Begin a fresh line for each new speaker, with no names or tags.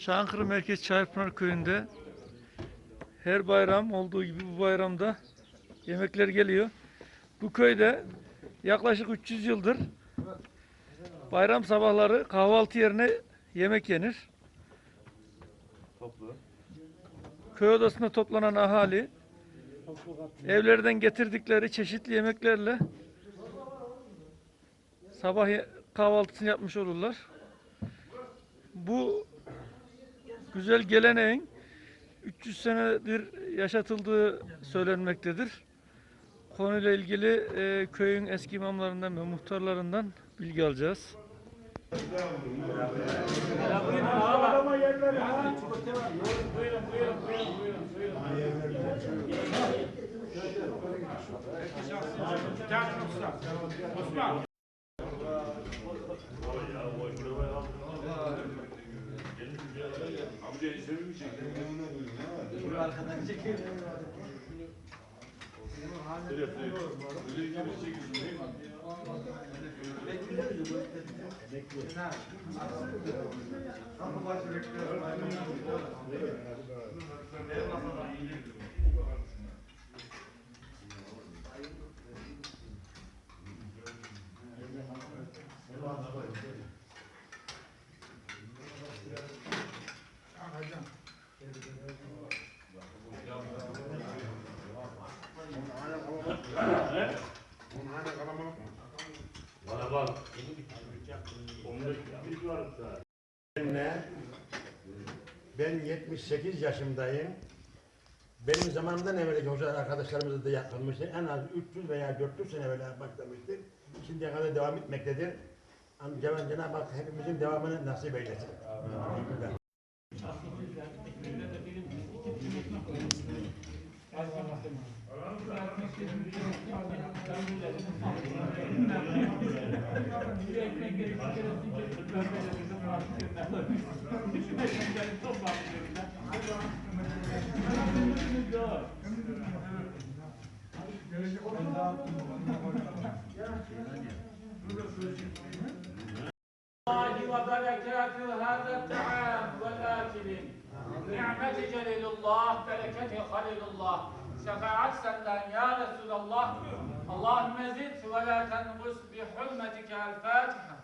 Çankırı Merkez Çayırpınar Köyü'nde her bayram olduğu gibi bu bayramda yemekler geliyor. Bu köyde yaklaşık 300 yıldır bayram sabahları kahvaltı yerine yemek yenir. Köy odasında toplanan ahali evlerden getirdikleri çeşitli yemeklerle sabah kahvaltısını yapmış olurlar. Bu güzel geleneğin 300 senedir yaşatıldığı söylenmektedir. Konuyla ilgili e, köyün eski imamlarından ve muhtarlarından bilgi alacağız.
Dur arkadan çekelim. Dur yap, dur. Öyle gibi çekiyorsun değil mi? Bekliyoruz. Bekliyoruz.
Bekliyoruz.
Bekliyoruz.
Ben 78 yaşındayım. Benim zamanımdan evvelki hoca arkadaşlarımız da yakınmıştı. En az 300 veya 400 sene evvel başlamıştır. Şimdiye kadar devam etmektedir. Ama Cenab-ı Hak hepimizin devamını nasip eylesin. Amin. Amin.
وبركات هذا الطعام والآكلين نعمة جليل الله بركة خليل الله شفاعة سندان Allahümme zid ve la tenkus bi hürmetike el Fatiha.